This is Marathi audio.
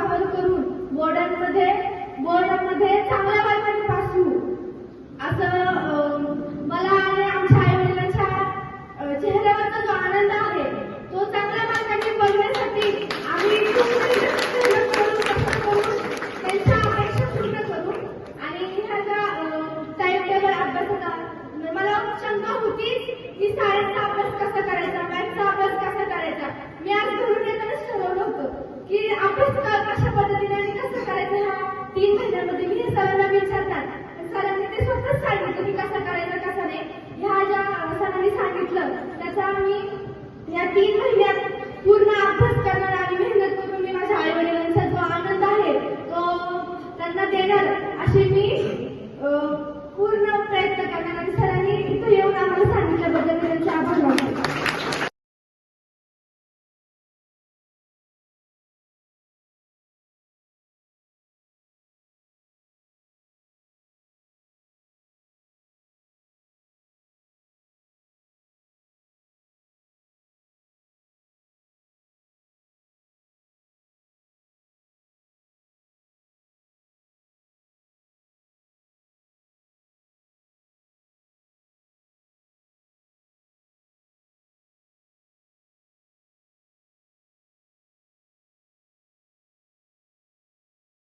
वापर करून बोर्डांमध्ये बोर्डामध्ये चांगल्या मार्गाने पास असं मला आणि आमच्या आई वडिलांच्या चेहऱ्यावरचा जो आनंद आहे तो चांगल्या मार्गाने बघण्यासाठी आम्ही खूप त्यांच्या अपेक्षा पूर्ण करू. आणि ह्या ज्या टाइम टेबल अभ्यासाचा मला शंका होती की सायन्सचा तुम्ही कसा करायचा कसा नाही ह्या ज्या सरांनी सांगितलं त्याचा मी या तीन महिन्यात पूर्ण अभ्यास करणार आणि मेहनत करून मी माझ्या आई वडिलांचा जो आनंद आहे तो त्यांना देणार अशी मी